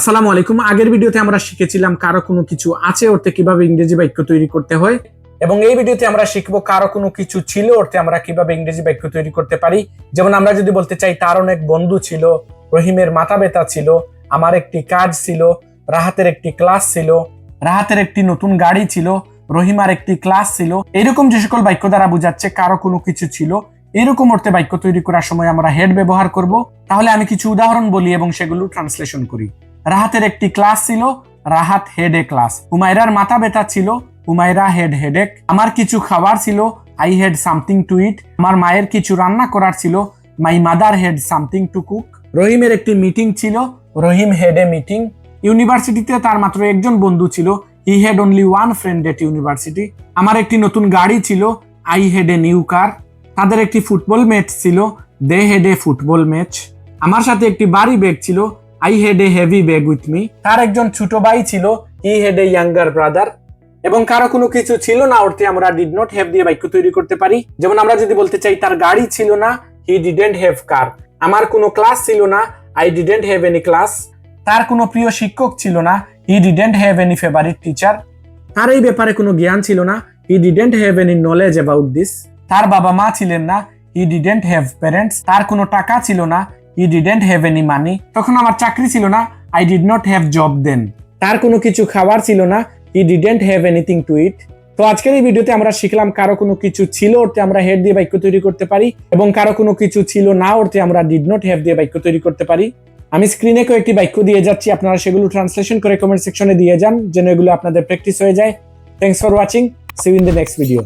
আসসালামু আলাইকুম। আগের ভিডিওতে আমরা শিখেছিলাম কারও কোনো কিছু আছে অর্থে কীভাবে ইংরেজি বাক্য তৈরি করতে হয়। এবং এই ভিডিওতে আমরা শিখব কারও কোনো কিছু ছিল অর্থে আমরা কীভাবে ইংরেজি বাক্য তৈরি করতে পারি। যেমন আমরা যদি বলতে চাই, তার অনেক বন্ধু ছিল, রহিমের মাথা ব্যথা ছিল, আমার একটি কাজ ছিল, রাহাতের একটি ক্লাস ছিল, রাহাতের একটি নতুন গাড়ি ছিল, রহিমার একটি ক্লাস ছিল। এরকম যে সকল বাক্য দ্বারা বোঝাচ্ছে কারও কোনো কিছু ছিল, এরকম অর্থে বাক্য তৈরি করার সময় আমরা হেড ব্যবহার করব। তাহলে আমি কিছু উদাহরণ বলি এবং সেগুলো ট্রান্সলেশন করি। রাহাতের একটি ক্লাস ছিল, রাহাত হেড ক্লাস হুমায়রার মাথা ব্যথা ছিল হুমায়রা হেড হেডেক আমার কিছু খাবার ছিল I had something to eat আমার মায়ের কিছু রান্না করার ছিল my mother had something to cook রহিমের একটি মিটিং ছিল, রহিম হেড এ মিটিং ইউনিভার্সিটিতে তার মাত্র একজন বন্ধু ছিল he had only one friend at university আমার একটি নতুন গাড়ি ছিল I had a new car তাদের একটি ফুটবল ম্যাচ ছিল they had a football match আমার সাথে একটি বাড়ি ব্যাগ ছিল I had a heavy bag with me তার একজন ছোট ভাই ছিল। He had a younger brother এবং কারও কোনো কিছু ছিল না, অর্থে আমরা ডিড নট হ্যাভ দিয়ে বাক্য তৈরি করতে পারি। যেমন আমরা যদি বলতে চাই, তার গাড়ি ছিল না হি ডিডেন্ট হ্যাভ কার আমার কোনো ক্লাস ছিল না I didn't have any class তার কোনো প্রিয় শিক্ষক ছিল না he didn't have any favourite teacher তার এই ব্যাপারে কোনো জ্ঞান ছিল না he didn't have any knowledge about this তার বাবা মা ছিলেন না হি ডিডেন্ট হ্যাভ প্যারেন্টস তার কোনো টাকা ছিল না he didn't have any money তখন আমার চাকরি ছিল না I did not have job then তার কোনো কিছু খাবার ছিল না he didn't have anything to eat তো আজকের এই ভিডিওতে আমরা শিখলাম কারও কোনো কিছু ছিল অর্থে আমরা হেড দিয়ে বাক্য তৈরি করতে পারি, এবং কারও কোনো কিছু ছিল না অর্থে আমরা ডিড নট হ্যাভ দিয়ে বাক্য তৈরি করতে পারি। আমি স্ক্রিনে কয়েকটি বাক্য দিয়ে যাচ্ছি, আপনারা সেগুলো ট্রান্সলেশন করে কমেন্ট সেকশনে দিয়ে যান, যেন এগুলো আপনাদের প্র্যাকটিস হয়ে যায়। Thanks for watching see in the next video